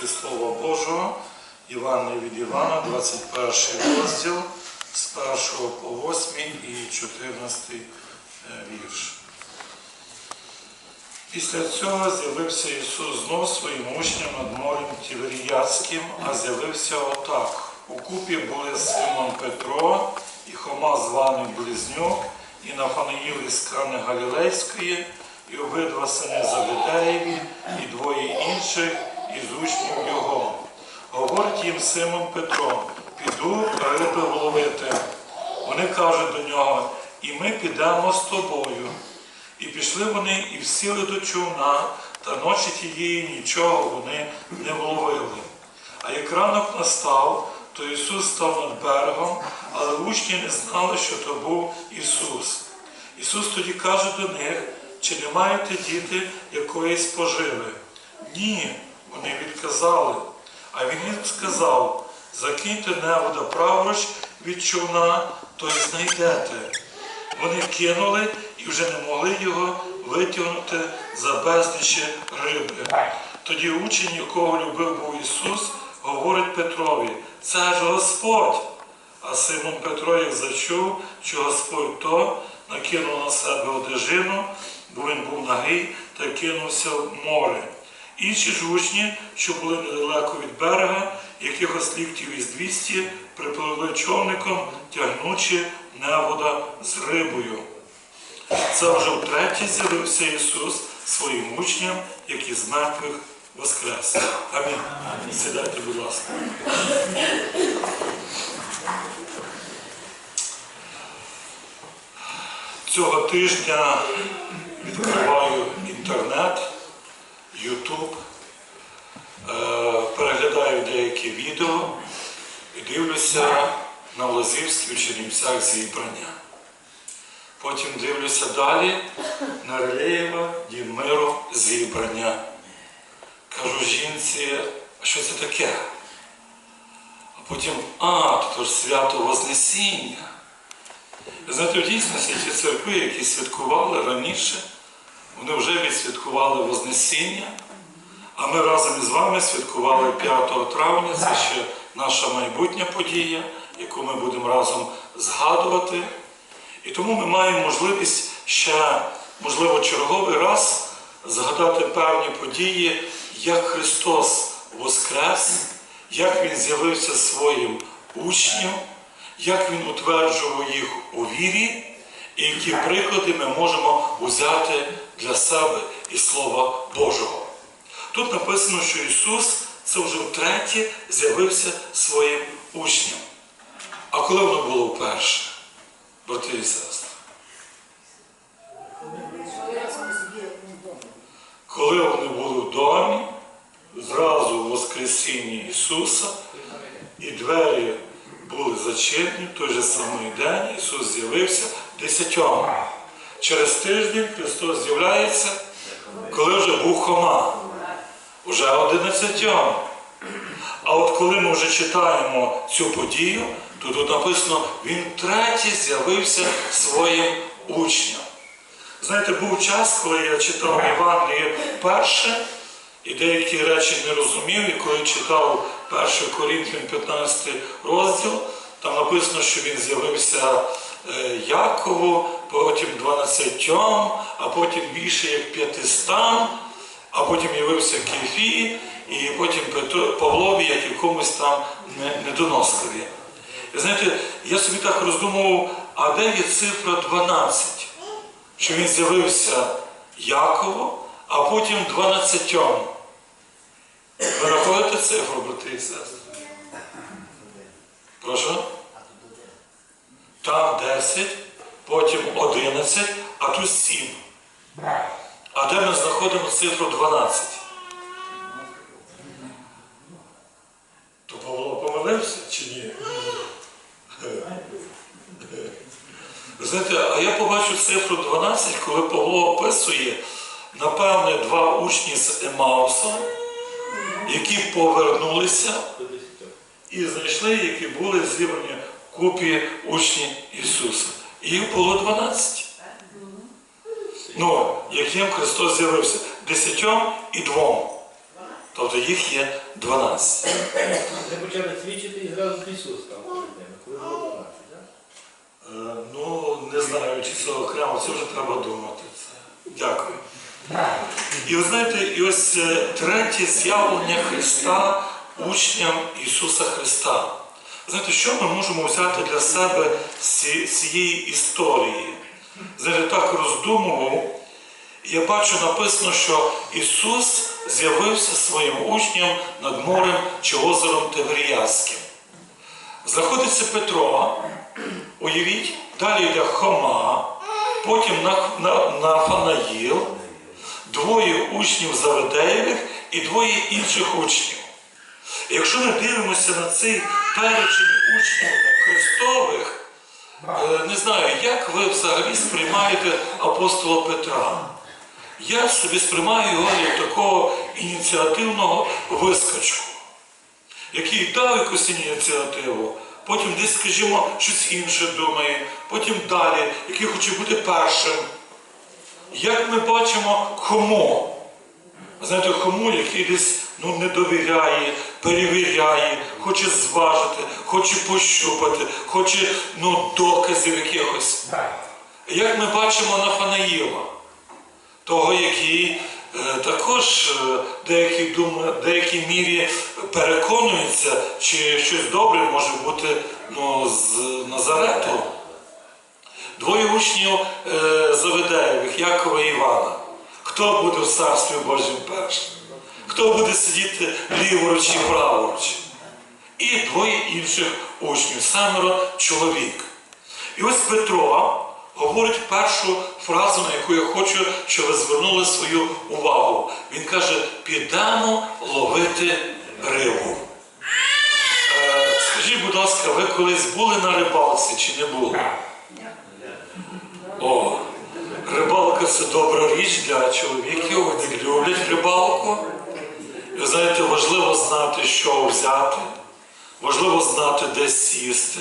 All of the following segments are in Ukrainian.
тексти Слова Божого, Івана від Івана, 21 розділ з 1 по 8 і 14 е, вірш. Після цього з'явився Ісус знов своїм учням над морем Тіверіяцьким, а з'явився отак. У купі були Симон Петро і Хома званий Близнюк, і Нафанаїл із Кани Галілейської, і обидва сини Завидеєві, і двоє інших із учнів його. Говорить їм Симон Петро, піду риби ловити. Вони кажуть до нього, і ми підемо з тобою. І пішли вони і всіли до човна, та ночі тієї нічого вони не вловили. А як ранок настав, то Ісус став над берегом, але учні не знали, що то був Ісус. Ісус тоді каже до них, чи не маєте діти якоїсь поживи? Ні, вони відказали. А він їм сказав, закиньте невода праворуч від човна, то й знайдете. Вони кинули і вже не могли його витягнути за безлічі риби. Тоді учень, якого любив був Ісус, говорить Петрові, це ж Господь. А Симон Петро, як зачув, що Господь то, накинув на себе одежину, бо він був нагий, та кинувся в море. Інші ж учні, що були недалеко від берега, якихось ліктів із 200, припливли човником, тягнучи невода з рибою. Це вже втретє з'явився Ісус своїм учням, які з мертвих воскрес. Амінь. Сідайте, будь ласка. Цього тижня відкриваю інтернет, Ютуб, е, переглядаю деякі відео і дивлюся на Лозівській у Чернівцях зібрання. Потім дивлюся далі на Релеєва Дім миру зібрання. Кажу жінці, а що це таке? А потім, а, то ж свято Вознесіння. Знаєте, в дійсності ті церкви, які святкували раніше, вони вже відсвяткували Вознесіння, а ми разом із вами святкували 5 травня, це ще наша майбутня подія, яку ми будемо разом згадувати. І тому ми маємо можливість ще, можливо, черговий раз згадати певні події, як Христос воскрес, як Він з'явився своїм учням, як Він утверджував їх у вірі, і які приклади ми можемо взяти для себе із Слова Божого. Тут написано, що Ісус це вже втретє з'явився своїм учням. А коли воно було вперше? брати і сестри. Коли вони були в домі, зразу в Воскресінні Ісуса, і двері були зачинені, в той же самий день Ісус з'явився десятьом. Через тиждень Христос з'являється, коли вже був Хома, уже одинадцятьом. А от коли ми вже читаємо цю подію, то тут написано, він третій з'явився своїм учням. Знаєте, був час, коли я читав Євангеліє перше, і деякі речі не розумів, і коли читав 1 Корінфян 15 розділ, там написано, що він з'явився Якову, потім 12, а потім більше як 500, а потім явився Кефі, і потім Павлові, як якомусь там недоноскові. Знаєте, я собі так роздумував, а де є цифра 12? Що він з'явився Якову, а потім 12. Ви рахуєте цифру, брати і сестри? Прошу? Там 10, потім 11, а тут 7. А де ми знаходимо цифру 12? То Павло помилився чи ні? Знаєте, а я побачив цифру 12, коли Павло описує, напевне, два учні з Емауса, які повернулися і знайшли, які були зібрані купі учні Ісуса. І їх було 12. Ну, яким Христос з'явився? Десятьом і двом. Тобто їх є 12. Вони почали свідчити і зразу Ісус став перед ними, коли було 12, так? Е, Ну, не знаю, чи це окремо, це вже треба думати. Це. Дякую. І ви знаєте, і ось е, третє з'явлення Христа учням Ісуса Христа. Знаєте, що ми можемо взяти для себе з цієї історії? Знаєте, так роздумував, я бачу написано, що Ісус з'явився своїм учням над морем чи озером Тиверіязьким. Знаходиться Петро, уявіть, далі йде Хома, потім на, на, двоє учнів Заведеєвих і двоє інших учнів. Якщо ми дивимося на цей перечень учнів Христових, е, не знаю, як ви взагалі сприймаєте апостола Петра. Я собі сприймаю його як такого ініціативного вискочку який дав якусь ініціативу, потім десь, скажімо, щось інше думає, потім далі, який хоче бути першим. Як ми бачимо хому? Знаєте, хому, який десь ну, не довіряє, перевіряє, хоче зважити, хоче пощупати, хоче ну, доказів якихось. Як ми бачимо Нафанаїла, того, який е, також е, деякі думи, деякій мірі переконується, чи щось добре може бути ну, з Назарету. Двоє учнів е, Заведеєвих, Якова і Івана. Хто буде в Царстві Божому першим? Хто буде сидіти ліворуч і праворуч? І двоє інших учнів, семеро чоловік. І ось Петро говорить першу фразу, на яку я хочу, щоб ви звернули свою увагу. Він каже: підемо ловити рибу. Е, скажіть, будь ласка, ви колись були на рибалці чи не були? О, рибалка це добра річ для чоловіків, вони люблять рибалку. Ви знаєте, важливо знати, що взяти, важливо знати, де сісти.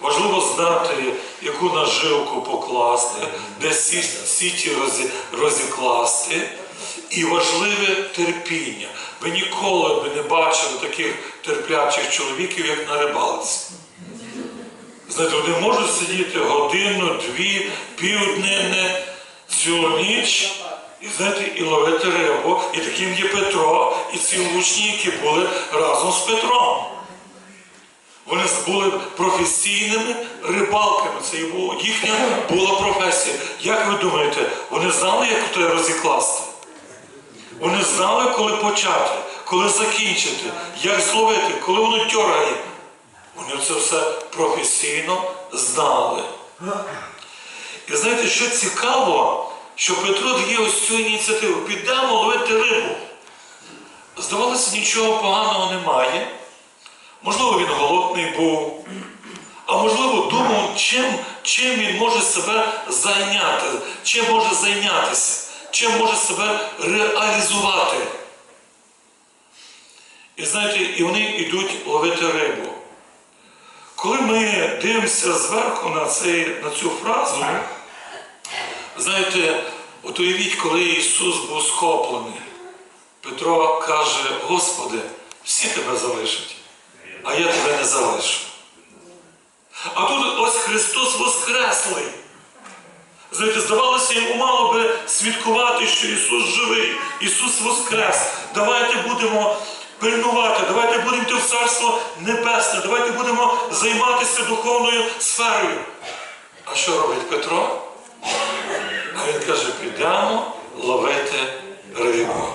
Важливо знати, яку наживку покласти, де сіті розі- розікласти. І важливе терпіння. Ви ніколи би не бачили таких терплячих чоловіків, як на рибалці. Знаєте, вони можуть сидіти годину, дві, півднини, цілу ніч, і знаєте, і ловити рибу. І таким є Петро, і ці учні, які були разом з Петром. Вони були професійними рибалками. Це їхня була професія. Як ви думаєте, вони знали, як то розікласти? Вони знали, коли почати, коли закінчити, як зловити, коли воно тьоргає. Вони це все професійно знали. І знаєте, що цікаво, що Петро дає ось цю ініціативу. Підемо ловити рибу. Здавалося, нічого поганого немає. Можливо, він голодний був, а можливо, думав, чим, чим він може себе зайняти, чим може зайнятися, чим може себе реалізувати. І знаєте, і вони йдуть ловити рибу. Коли ми дивимося зверху на, цей, на цю фразу, знаєте, от уявіть, коли Ісус був схоплений, Петро каже, Господи, всі тебе залишать а я тебе не залишу. А тут ось Христос Воскреслий. Знаєте, здавалося, йому мало би свідкувати, що Ісус живий, Ісус Воскрес. Давайте будемо пильнувати, давайте будемо йти в Царство Небесне, давайте будемо займатися духовною сферою. А що робить Петро? А він каже, підемо ловити рибу.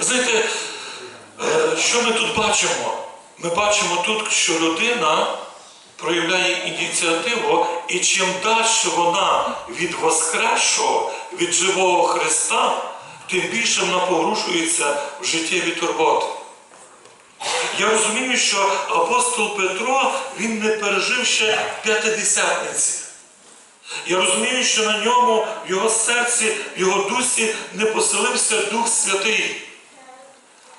Знаєте, Е, Що ми тут бачимо? Ми бачимо тут, що людина проявляє ініціативу, і чим далі вона від Воскресшого, від живого Христа, тим більше вона погрушується в життєві турботи. Я розумію, що апостол Петро він не пережив ще п'ятидесятниці. Я розумію, що на ньому, в його серці, в його дусі не поселився Дух Святий.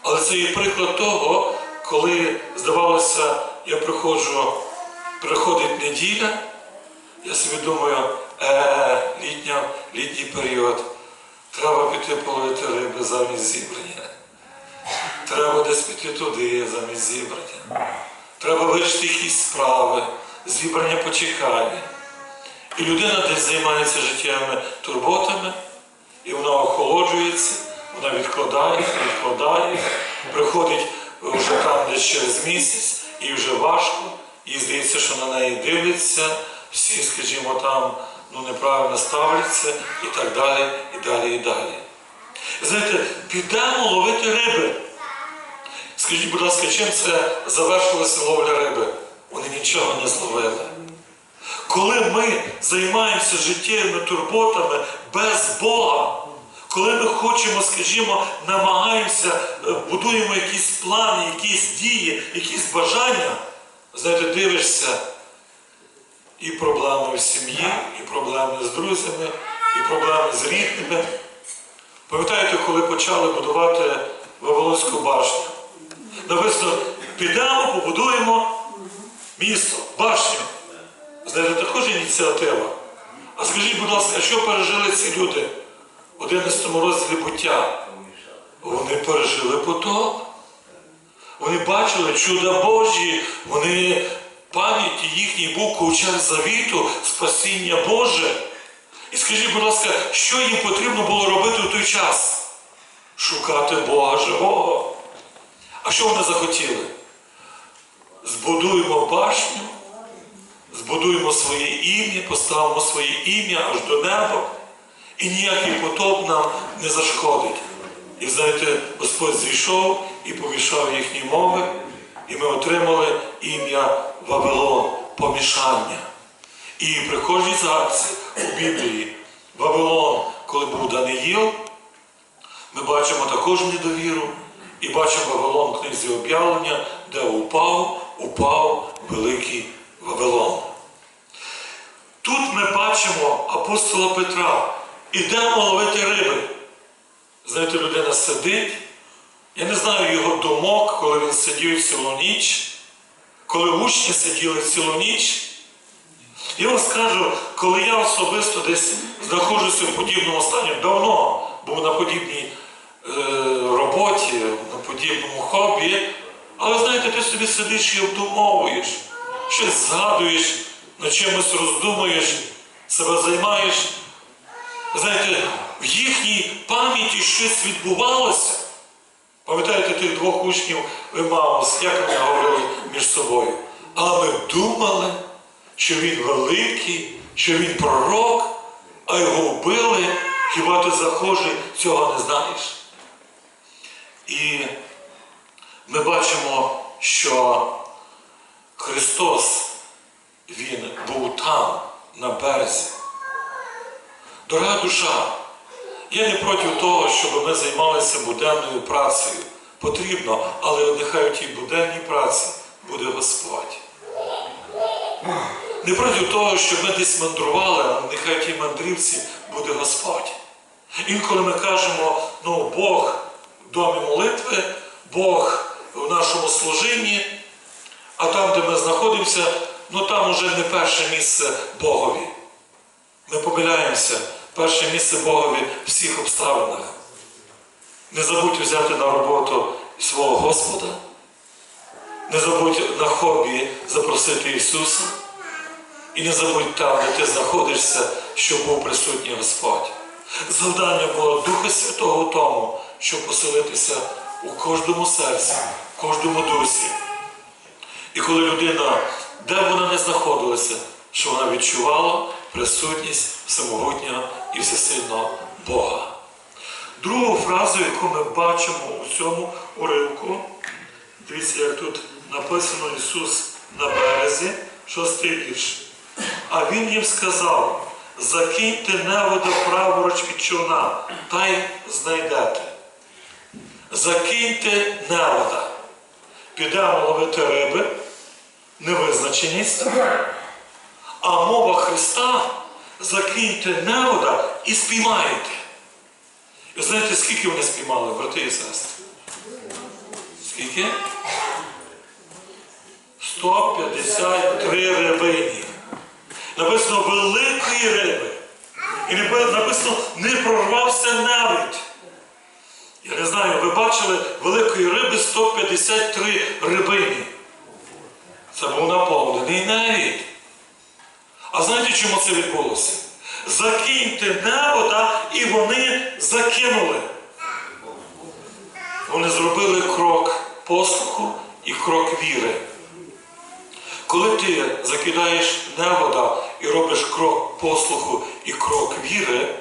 Але це є приклад того, коли, здавалося, я приходжу, приходить неділя, я собі думаю, е, літня, літній період, треба піти половити риби замість зібрання. треба десь піти туди замість зібрання. Треба вирішити якісь справи, зібрання почекає. І людина десь займається життєвими турботами, і вона охолоджується, вона відкладає, відкладає, приходить вже там десь через місяць, і вже важко, і здається, що на неї дивляться, всі, скажімо, там ну, неправильно ставляться і так далі, і далі, і далі. Знаєте, підемо ловити риби. Скажіть, будь ласка, чим це завершилася ловля риби? Вони нічого не зловили. Коли ми займаємося життєвими турботами без Бога, коли ми хочемо, скажімо, намагаємося, е, будуємо якісь плани, якісь дії, якісь бажання, знаєте, дивишся і проблеми в сім'ї, і проблеми з друзями, і проблеми з рідними. Пам'ятаєте, коли почали будувати Вавилонську башню? Написано, підемо, побудуємо місто, башню. Знаєте, також ініціатива. А скажіть, будь ласка, що пережили ці люди в 11 розділі буття? Вони пережили потоп. Вони бачили чуда Божі, вони пам'яті їхній був ковчег завіту, спасіння Боже. І скажіть, будь ласка, що їм потрібно було робити в той час? Шукати Бога живого. А що вони захотіли? Збудуємо башню, збудуємо своє ім'я, поставимо своє ім'я аж до неба, і ніякий потоп нам не зашкодить. І знаєте, Господь зійшов і повішав їхні мови, і ми отримали ім'я Вавилон, помішання. І при кожній згадці у Біблії Вавилон, коли був Даниїл, ми бачимо також недовіру і бачимо Вавилон в книзі об'явлення, де упав, упав великий Вавилон. Тут ми бачимо апостола Петра. Ідемо ловити риби. Знаєте, людина сидить. Я не знаю його думок, коли він сидів цілу ніч, коли учні сиділи цілу ніч. Я вам скажу, коли я особисто десь знаходжуся в подібному стані, давно був на подібній е, роботі, на подібному хобі, але знаєте, ти собі сидиш і обдумовуєш, щось згадуєш, над чимось роздумуєш, себе займаєш. Знаєте, в їхній пам'яті щось відбувалося. Пам'ятаєте тих двох учнів Емаус, як вони говорили між собою? Але ми думали, що він великий, що він пророк, а його вбили, хіба ти захожий цього не знаєш? І ми бачимо, що Христос, Він був там, на березі. Дорога душа, я не проти того, щоб ми займалися буденною працею. Потрібно, але нехай у тій буденній праці буде Господь. Не проти того, щоб ми десь мандрували, але нехай в тій мандрівці буде Господь. Інколи ми кажемо, ну Бог в домі молитви, Бог в нашому служінні, а там, де ми знаходимося, ну там уже не перше місце Богові. Ми помиляємося, перше місце Богові в всіх обставинах. Не забудь взяти на роботу свого Господа. Не забудь на хобі запросити Ісуса. І не забудь там, де ти знаходишся, щоб був присутній Господь. Завдання було Духа Святого у тому, щоб поселитися у кожному серці, в кожному дусі. І коли людина, де б вона не знаходилася, що вона відчувала присутність всемогутнього і всесильного Бога. Другу фразу, яку ми бачимо у цьому уривку, дивіться, як тут написано Ісус на березі, шостий вірш. А Він їм сказав: закиньте невода праворуч від човна, та й знайдете. Закиньте невода. Підемо ловити риби, невизначеність. А мова Христа закиньте невода і спіймаєте. І знаєте, скільки вони спіймали, брати і сестри? Скільки? 153 рибині. Написано великої риби. І написано, не прорвався навіть. Я не знаю, ви бачили великої риби 153 рибині. Це був наповнений навіть. А знаєте, чому це відбулося? Закиньте небо, та, і вони закинули. Вони зробили крок послуху і крок віри. Коли ти закидаєш невода і робиш крок послуху і крок віри,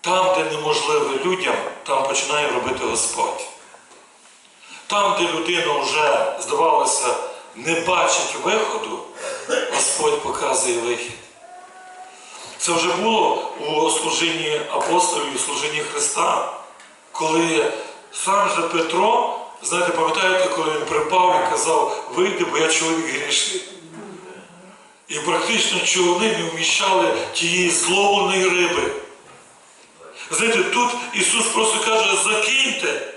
там, де неможливо людям, там починає робити Господь. Там, де людина вже, здавалося, не бачить виходу, Господь показує вихід. Це вже було у служінні апостолів, у служінні Христа, коли сам же Петро, знаєте, пам'ятаєте, коли він припав і казав, вийди, бо я чоловік грішний. І практично човни не вміщали тієї зловленої риби. Знаєте, тут Ісус просто каже, закиньте.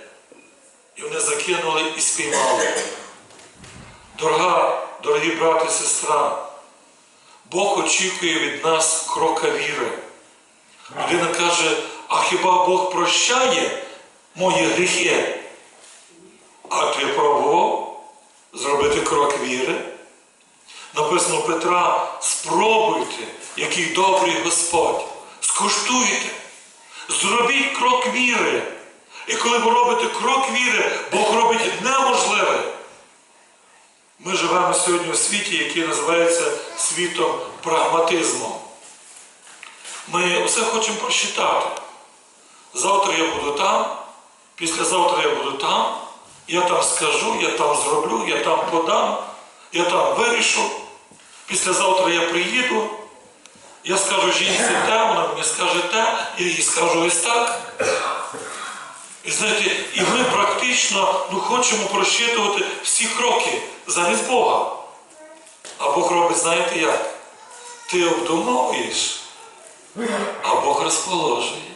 І вони закинули і спіймали. Дорога, дорогі брати і сестра, Бог очікує від нас крока віри. Людина каже, а хіба Бог прощає мої гріхи? А ти пробував зробити крок віри? Написано Петра, спробуйте, який добрий Господь. Скуштуйте. Зробіть крок віри. І коли ви робите крок віри, Бог робить неможливе. Ми живемо сьогодні у світі, який називається світом прагматизму. Ми все хочемо прочитати. Завтра я буду там, післязавтра я буду там, я там скажу, я там зроблю, я там подам, я там вирішу. Післязавтра я приїду, я скажу жінці те, вона мені скаже те, я їй скажу ось так. І знаєте, і ми практично ну, хочемо просчитувати всі кроки замість Бога. А Бог робить, знаєте як? Ти обдумовуєш, а Бог розположує,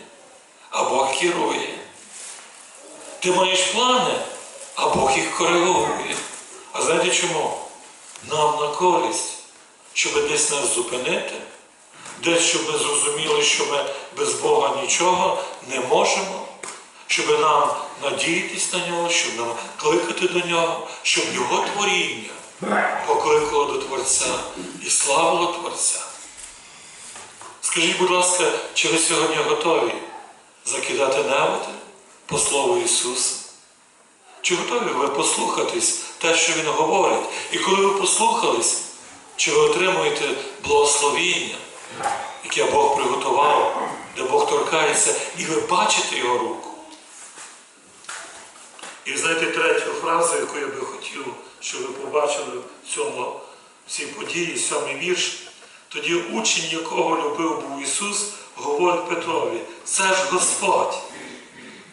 а Бог керує. Ти маєш плани, а Бог їх коригує. А знаєте чому? Нам на користь, щоб десь нас зупинити, десь щоб ми зрозуміли, що ми без Бога нічого не можемо щоб нам надіятись на нього, щоб нам кликати до нього, щоб його творіння покликало до Творця і славило Творця. Скажіть, будь ласка, чи ви сьогодні готові закидати неводи по Слову Ісуса? Чи готові ви послухатись те, що Він говорить? І коли ви послухались, чи ви отримуєте благословіння, яке Бог приготував, де Бог торкається, і ви бачите Його руку? І знаєте, третю фразу, яку я би хотів, щоб ви побачили в цьому в цій події, сьомий вірш. Тоді учень, якого любив був Ісус, говорить Петрові, це ж Господь.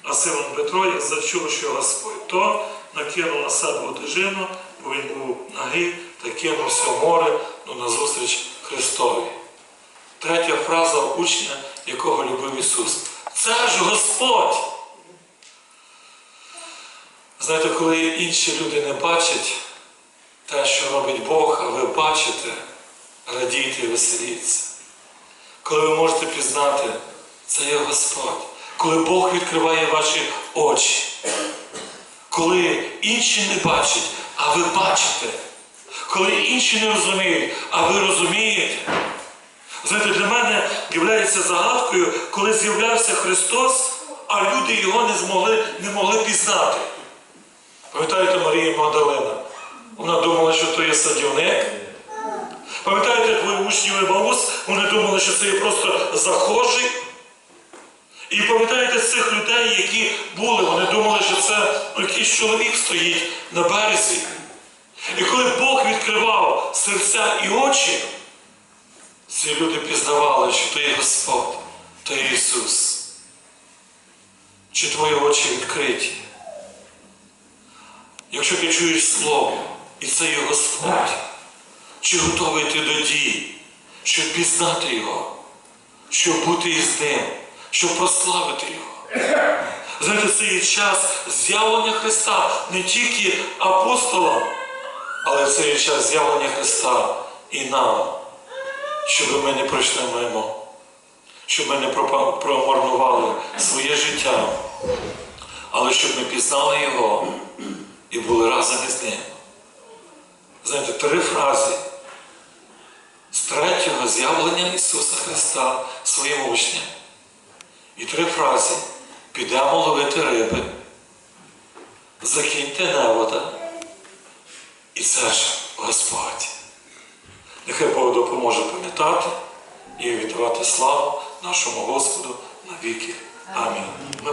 А Симон Петро, як зачув, що Господь, то накинув на себе одежину, бо він був нагий, та кинувся в море ну, назустріч Христові. Третя фраза учня, якого любив Ісус. Це ж Господь. Знаєте, коли інші люди не бачать те, що робить Бог, а ви бачите, радійте і веселіться. Коли ви можете пізнати, це є Господь. Коли Бог відкриває ваші очі. Коли інші не бачать, а ви бачите. Коли інші не розуміють, а ви розумієте. Знаєте, для мене є загадкою, коли з'являвся Христос, а люди його не змогли, не могли пізнати. Пам'ятаєте Марія Магдалина? Вона думала, що то є садівник. Пам'ятаєте твої учні Маус? Вони думали, що це є просто захожий. І пам'ятаєте цих людей, які були, вони думали, що це якийсь чоловік стоїть на березі. І коли Бог відкривав серця і очі, ці люди пізнавали, що то є Господь, то є Ісус. Чи твої очі відкриті? Якщо ти чуєш Слово, і це є Господь, чи готовий ти до дій, щоб пізнати Його, щоб бути із Ним, щоб прославити Його? Знаєте, це є час з'явлення Христа не тільки апостолам, але це є час з'явлення Христа і нам, щоб ми не пройшли мимо, щоб ми не промарнували своє життя, але щоб ми пізнали Його і були разом із ним. Знаєте, три фрази з третього з'явлення Ісуса Христа своїм учням. І три фрази підемо ловити риби, закиньте невода, і це ж Господь. Нехай Бог допоможе пам'ятати і віддавати славу нашому Господу на віки. Амінь. Ми.